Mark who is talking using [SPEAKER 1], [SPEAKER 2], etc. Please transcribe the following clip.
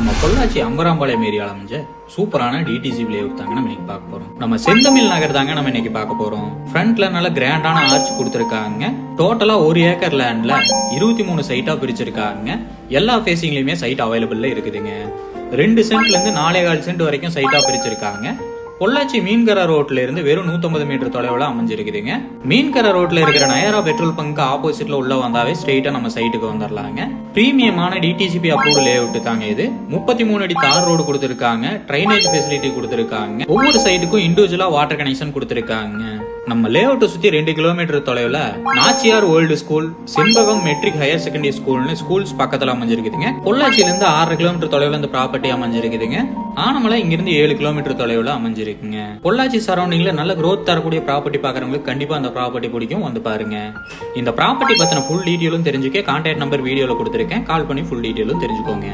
[SPEAKER 1] நம்ம பொள்ளாச்சி அம்பராம்பாளையம் ஏரியால அமைஞ்ச சூப்பரான டிடிசி லேஅவுட் தாங்க நம்ம இன்னைக்கு பார்க்க போறோம். நம்ம செந்தமிழ் நகர் தாங்க நம்ம இன்னைக்கு பார்க்க போறோம். ஃப்ரண்ட்ல நல்ல கிராண்டான ஆர்ச் கொடுத்துருக்காங்க. டோட்டலா ஒரு ஏக்கர் லேண்ட்ல இருபத்தி மூணு சைட்டா பிரிச்சிருக்காங்க. எல்லா ஃபேசிங்லயுமே சைட் அவைலபிள்ல இருக்குதுங்க. ரெண்டு சென்ட்ல இருந்து நாலே கால் சென்ட் வரைக்கும் சைட்டா பிரிச்சிருக்காங்க. பொள்ளாச்சி மீன்கர ரோட்ல இருந்து வெறும் 150 மீட்டர் தொலைவுல அமைஞ்சிருக்குதுங்க. மீன்கர ரோட்ல இருக்கிற நயரா பெட்ரோல் பங்க் ஆப்போசிட்ல உள்ள வந்தாவே ஸ்ட்ரெயிட்டா நம்ம சைட்டுக்கு வந்துடலாங்க பிரீமியமான டிடிசிபி அப்ரூவ் லே அவுட் தாங்க இது. முப்பத்தி மூணு அடி தார் ரோடு கொடுத்துருக்காங்க. ட்ரைனேஜ் ஃபெசிலிட்டி கொடுத்துருக்காங்க. ஒவ்வொரு சைட்டுக்கும் இண்டிவிஜுவலா வாட்டர் கனெக்ஷன் கொடுத்துருக்காங்க. நம்ம லேஅவுட்டை சுத்தி ரெண்டு கிலோமீட்டர் தொலைவுல Nachiyar world school Senbagam matric higher secondary ஸ்கூல்னு ஸ்கூல்ஸ் பக்கத்துல அமைஞ்சிருக்குதுங்க. பொள்ளாச்சியில இருந்து ஆறு கிலோமீட்டர் தொலைவுல இந்த ப்ராப்பர்ட்டி அமைஞ்சிருக்குதுங்க. ஆனமலை இங்கிருந்து ஏழு கிலோமீட்டர் தொலைவுல இருக்குங்க. பொள்ளாச்சி சரௌண்டிங்ல நல்ல க்ரோத் தரக்கூடிய ப்ராப்பர்ட்டி பாக்குறவங்களுக்கு கண்டிப்பா அந்த ப்ராப்பர்ட்டி பிடிக்கும். வந்து பாருங்க. இந்த ப்ராப்பர்ட்டி பத்தின ஃபுல் டீட்டெயிலும் தெரிஞ்சுக்க கான்டாக்ட் நம்பர் வீடியோல கொடுத்துருக்கேன். கால் பண்ணி ஃபுல் டீட்டெயிலும் தெரிஞ்சுக்கோங்க.